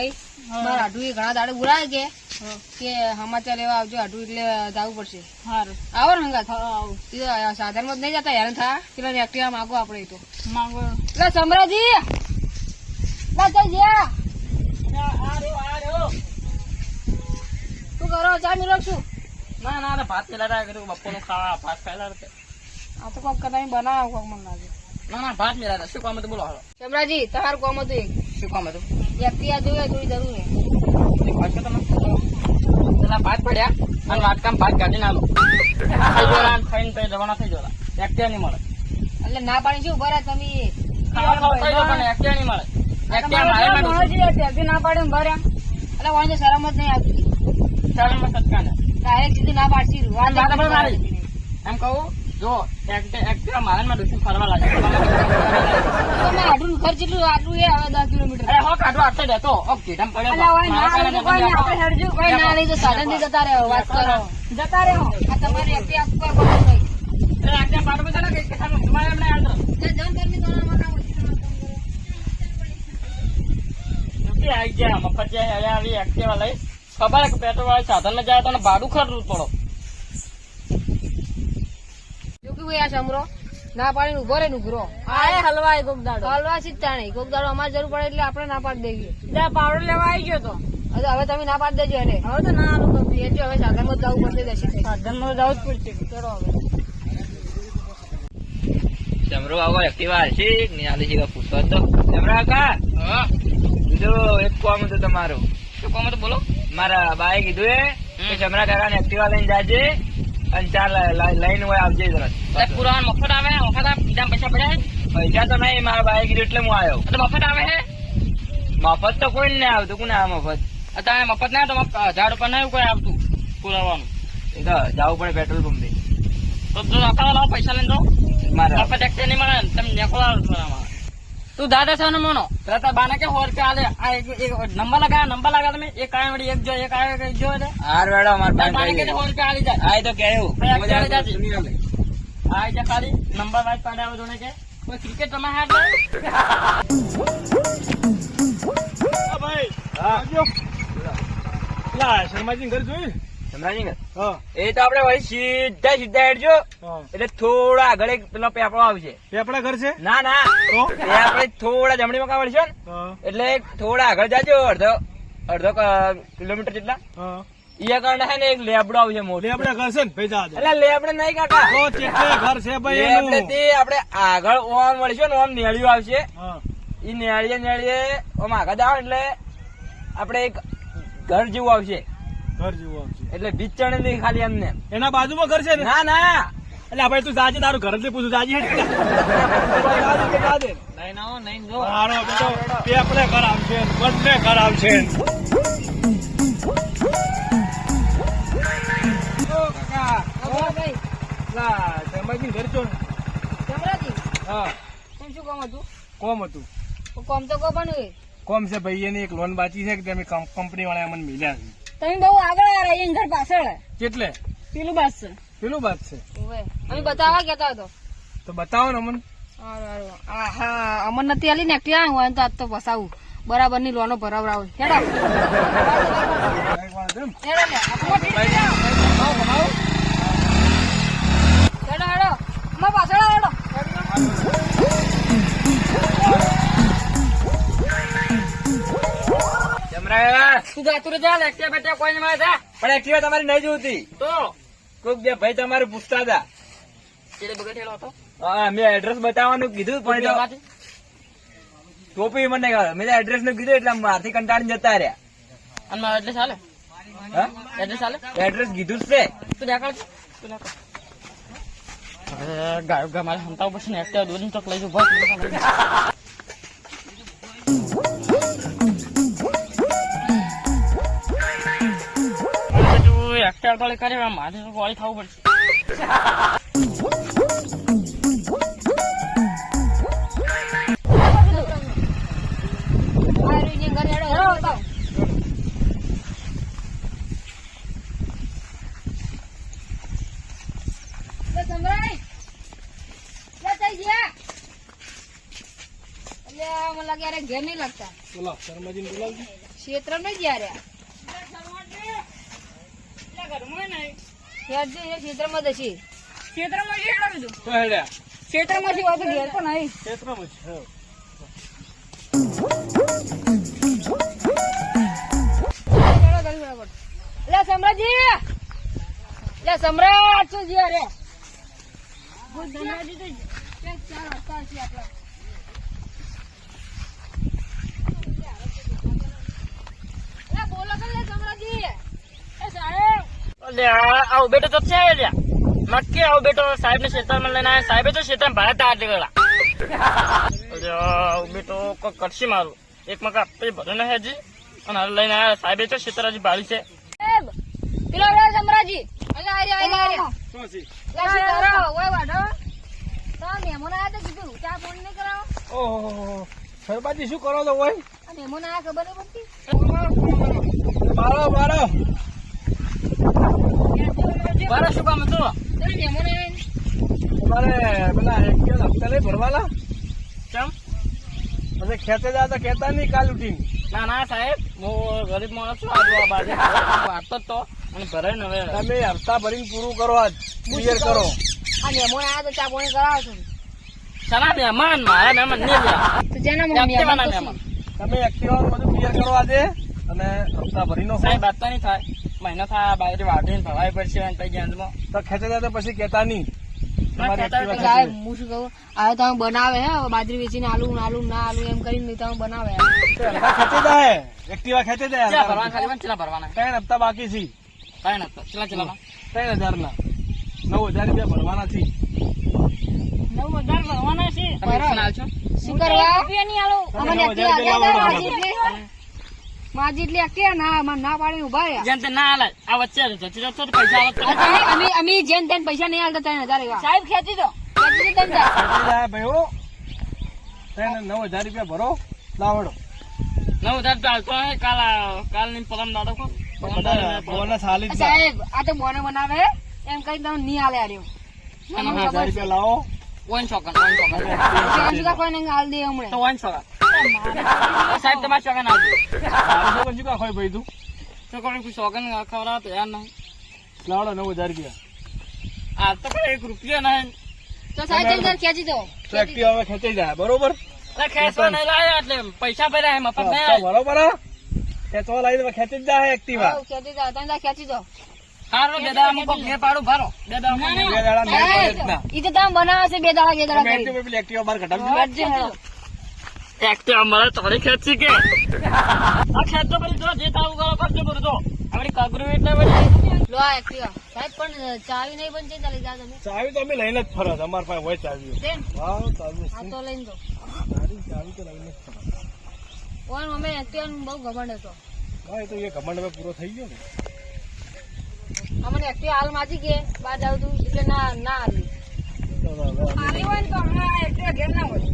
ભાઈ મારા આઢું એ ઘણા દાડે બોલાય કે કે સમાચાર લેવા આવજો આઢું એટલે જવું પડશે. સારું આવો ને હંગાત સાધનમાં નહીં જતા હેરાન થા. પેલા એક્ટિવા માગો આપણે તો. માગો. એટલે સમરાજી! શું કરો? ચા મેળો છું? ના ના ના, ભાત પેલા કર્યું બપોરનું ખાવા ભાત હતા. આ તો કોક કદાચ બનાવો કોક મને લાગે. ના ના ભાત મેળા શું કામ હતું બોલો હાલો. ચમરાજી તમારું કોમ હતું શું કામ હતું? એક્ટિવા જોઈએ થોડી જરૂર છે. એક તમે પેલા ભાત પડ્યા અને વાટકામ ભાત કાઢીને આલો. ખાઈ જોલા અને ખાઈને પછી રવાના થઈ જોલા એક્ટિવા નહીં મળે. એટલે ના પાણી શું ભરે તમે? એક્ટિવા નહીં મળે. ના પાડે ભર્યા એટલે વાંધો શરમ જ નહીં આવતી. સટકા ને ડાયરેક્ટ સીધી ના પાડશી. એમ કહું જો એક્ટિવા મારે ને મારે ફરવા લાગે તમે આટલું ખર્ચ એટલું આટલું એ હવે દસ કિલોમીટર અરે હો કાઢવા આટલે જતો ઓ કીધમ પડ્યો અલા, ઓય ના મારા લઈ તો કારણે કોઈ નહીં, બધું આપણે હેડજો, કોઈ ના લઈ તો સાધનથી જતા રહો, વાત કરો. જતા રહો. આ તમારી એકટી આપવા પડે નહીં. અરે એક્ટિવા પાડો બધા ને કઈ કથાનું તમારે એમને આડો. જે. નથી આવી ગયા મફત આવી એક્ટિવા લઈ ખબર કે પેટ્રોલ વાળા સાધન ને જાય તો ભાડું ખરું પડો જો કે ભાઈ આ સમરો ના પાડીને ઊભો રે ઉઘરો. આ હલવાય કોક દાડો. હલવાસી જ જાણે. કોક દાડો અમારે જરૂર પડે એટલે આપણે ના પાડી દઈએ. ત્યાં પાવડો લેવા આવી ગયો તો. હવે હવે તમે ના પાડી દેજો એને. હવે તો ના આલું એ જો હવે સાધનમાં જવું પડશે દર્શન થઈ. માં જવું જ પડશે. ચલો હવે. જમરો આવો એક્ટિવા હશે નિહાલી છે પૂછવા તો. જમરા કા હા. કીધું એક કોમ હતું તમારું. શું કામ હતું બોલો? મારા બાએ કીધું એ કે કાકા એક્ટિવા લઈને જાજે. અને ચાર લઈને હોય આવજે પુરાણ મફત આવે? મફત બીજા પૈસા પડ્યા પૈસા તો નહીં મારા બાઈક એટલે હું આવ્યો તો મફત આવે મફત તો કોઈ નહીં આવતું. કોને આ મફત? અત્યારે મફત ના તો હજાર રૂપિયા નહીં કોઈ આવતું પુરાવાનું. એ તો જવું પડે પેટ્રોલ પંપે. તો લાવો પૈસા લઈને તો મારા મફત એક નહીં મળે તમે નીકળો પુરાવામાં તું દાદા છે મોનો? તરત બાને કે હોર કે આલે? આ એક નંબર લગાવ્યા નંબર લગાવ્યા તમે. એક આય વડી એક જો એક આય એક જો એટલે. હાર વેડો માર તાર બાને કે હોર કે આલી જાય. આય તો ભાઈ એક્ટિવા લઈ જાતી. આ જે ખાલી. નંબર વાઇઝ પાડે આવો જોને કે. કોઈ ક્રિકેટ રમે હાથ લે જમરાજી ને? એ તો આપડે વળી સીધા સીધા હેડજો. એટલે થોડા આગળ એક પેલો પેપડો આવશે. પેપડા ઘર છે? ના ના. એ આપણે થોડા જમણી માં વળશે ને? એટલે થોડા આગળ જાજો અડધો અડધો કિલોમીટર જેટલા. એ કારણે ને એક લેબડો આવશે મોટો. લેબડા ઘર છે ને? ભાઈ એટલે લેબડે નહીં કાકા. તો ચેટલે ઘર છે ભાઈ લેબડે એનું આપણે આગળ ઓમ મળશે ને ઓમ નેળિયું આવશે. ઈ નેળીએ નેળીએ ઓમ આગળ જાવ એટલે આપણે એક ઘર જેવું આવશે. ઘર જેવું આવશે એટલે બીજ ચણે નહીં ખાલી એમને. એના બાજુમાં ઘર છે ને? ના ના. એટલે ભાઈ તું જાજે તારું ઘર જ પૂછું જાજે. નહીં ના નહીં જો. હારો બેટો પેપડે ઘર આવશે બંને ઘર આવશે. ઘર છો હા. શું શું કામ હતું? કોમ હતું. તો કોમ તો કો પણ કોમ છે ભાઈ એની એક લોન બાકી છે કે તમે કંપની વાળા મને મિલ્યા છે. તમે બહુ આગળ આ રહ્યા ઘર પાછળ. કેટલે? પેલું બાદ છે. પેલું બાદ છે. અમે બતાવવા કેતા હતો તો. બતાવો ને અમને. હા અમર નથી આલી ને એકટી હોય તો આજ તો ફસાવું બરાબરની લોનો ભરાવરાવ હેડો. હેડો હેડો પાછળ હેડો. જમરા તું જાતું રે ચાલ એકટિયા કોઈ નહીં મળે પણ એક્ટિવા તમારી નહીં જોતી. તો? કોઈક બે ભાઈ તમારે પૂછતા હતા. ચેડે બગડેલો હતો? હા મેં એડ્રેસ બતાવવાનું કીધું પણ ટોપી મને ખબર. મેં એડ્રેસનું કીધું એટલે મારથી કંટાળીને જતા રહ્યા. અને મારો એડ્રેસ હાલે? એડ્રેસ હાલે? એડ્રેસ કીધું છે. તું મારે હંતાવ પછી ને ચોક લઈ એકટિયા ગોળી કરે મારે તો ગોળી ખાવું પડશે. મને લાગે ઘેર નહીં લાગતા. બોલો ધર્માજીને બોલાવજો. ક્ષેત્ર નહીં જ્યાં રહ્યા એટલા બધું સમ્રાટ શું ભૂત ધનરાજી તો ચાર રસ્તા છે. આપણા લે બોલો કે લે સમ્રાજી એ સાહેબ અલે આ આવો બેટો તો છે લ્યા નક્કી આવો બેટો સાહેબ ને ક્ષેત્રમાં લઈને આવ્યા સાહેબે તો ક્ષેત્રમાં ભાડા તાર આવો બેટો કોઈ કરશે મારું. એક મકા પછી ભરે ને હેજી. અને હાલ લઈને આવ્યા સાહેબે તો ક્ષેત્ર હજી ભાડી છે. સાહેબ પેલો રે સમ્રાજી અલે આરે આરે આરે શું છે? લે શું કરો ઓય વાઢો. તો મહેમાન આયા તો કીધું ચા ફોન નહીં કરાવો? ઓહો સરબાજી શું કરો તો હોય આ મહેમાન આયા ખબર નહીં પડતી? મારો મારો. મારે શું કામ હતું? તમારે પેલા એક્ટિવા હપ્તા નહીં ભરવાના. કેમ? પછી ખેતે જા તો કહેતા નહીં કાલ ઉઠીને. ના ના સાહેબ હું ગરીબ માણસ છું આજુ આ બાજુ. વાંચતો જ તો અને ભરે ને હવે. તમે હપ્તા ભરીને પૂરું કરો આજ. ક્લિયર કરો. આ મહેમાન આયા તો ચા પાણી કરાવો છો સના મહેમાન મારા મહેમાન નહીં તો જેના મહેમાન તમે એક્ટિવાનું બધું ક્લિયર કરો આજે. અને હપ્તા ભરી નો સાહેબ વાત નહીં થાય. મહિનો થાય બાજરી વાઢીને ભરાય પડશે અને પછી ગેંદમાં. તો ખેતે જા તો પછી કહેતા નહીં. સાહેબ હું શું કહું? હવે તમે બનાવે હે બાજરી વેચીને આલુ આલુ ના આલુ એમ કરીને તમે બનાવે. ખેંચી જાય એક્ટિવા ખેંચી ચેલા જાય ભરવાના ખાલી પણ ભરવાના? ત્રણ હપ્તા બાકી છે. કાંઈ નથી ચેલા ચેલા ત્રણ હજાર ના નવ હજાર રૂપિયા ભરવાના છે. નવ હજાર ભરવાના છે? શું કરવા? માજી એટલે કે ના મને ના પાડી ઊભા રહ્યા. જેમ તે ના હાલાય આ વચ્ચે જતી જતો પૈસા આવત અમે અમે જેમ તેમ પૈસા નહીં આલતા તને હજાર એવા. સાહેબ ખેતી દો. ભાઈઓ. તને નવ હજાર રૂપિયા ભરો. લાવડો. નવ હજાર રૂપિયા હાલતો હે કાલ કાલ કાલની પરમ દાડો કો ને. બોનસ હાલી સાહેબ આ તો બોને બનાવે. એમ કઈ તમે નહીં આલે આર્યો નવ હજાર રૂપિયા લાવો. વન છોકન વન સુધા કોઈ નહીં આલ દે હમણાં. તો વન છોકન સાહેબ તમારે છોકન આવજો. શું કાંઈ ભાઈ તું? છોકન કોઈ છોકન ખવડાવ તો યાર નહીં. લાવડો નવ હજાર રૂપિયા. આ તો પણ એક રૂપિયો નહીં. તો સાહેબ હજાર ખેંચી દો. તો એક્ટિવા હવે ખેંચી જાય બરોબર? એટલે ખેંચવા નહીં લાવ્યા એટલે પૈસા ભર્યા હે મફત નહીં હપ્તા આયા. ભરો બરા ખેંચવા લાવી દે ખેંચી જ જાય એક્ટિવા ખેંચી દો તમે ખેંચી દો. હારું બે દાડા મૂકો મેં પાડું ભરો. બે દાડા બે. દાડા. ઈ તો તમે બનાવે છે બે દાડા બે દાડા કરી. એક્ટિવા પેલી એક્ટિવા ખેંચી દો. એક્ટિવા મળે થોડી ખેંચી કે આ તો પછી જો જે તાવું કરો કરજો કરું તો આપડી કાગરું એટલે પછી લો એક્ટિવા સાહેબ પણ ચાવી નહીં પણ ચિંતા લઈ જાઓ તમે ચાવી તો અમે લઈને જ ફરો છો. અમારી પાસે હોય ચાવીઓ બેન વાવ, ચાવી આ તો લઈને દો સારી ચાવી તો લઈને જ ફરો. ઓન અમે એક્ટિવાનું બહુ ઘમંડ હતો હા, એ તો એ ઘમંડ હવે પૂરો થઈ ગયો ને અમને એક્ટિવા હાલ માજી કે બહાર જાવ તું એટલે ના ના હાલી તો હાલી હોય ને તો હમણાં એક્ટિવા ઘેર ના હોય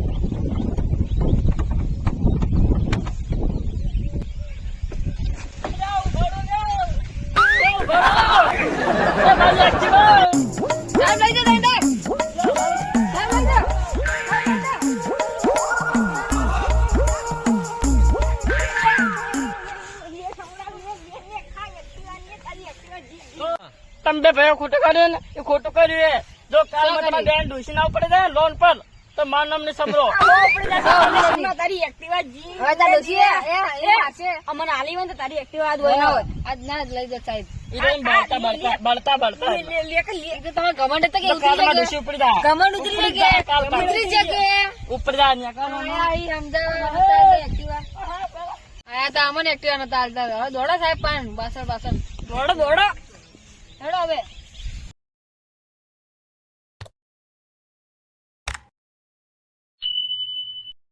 તમે ભાઈ ભાઈઓ ખોટું કર્યું ને? એ ખોટું કર્યું એ. જો કાલ કર્યું? બેન ડૂસી ના પડે જાય લોન પર તો મારું નામ ને સમરો હવે તાર ડૂસી એ- અમને આલી હોય તો તારી એક્ટિવા આજ હોય. ના. આજ ના જ લઈ જાઓ, સાહેબ. એક્ટિવા. એક્ટિવા દોડો સાહેબ પણ બાસણ બાસણ દોડો દોડો. હેડો હવે.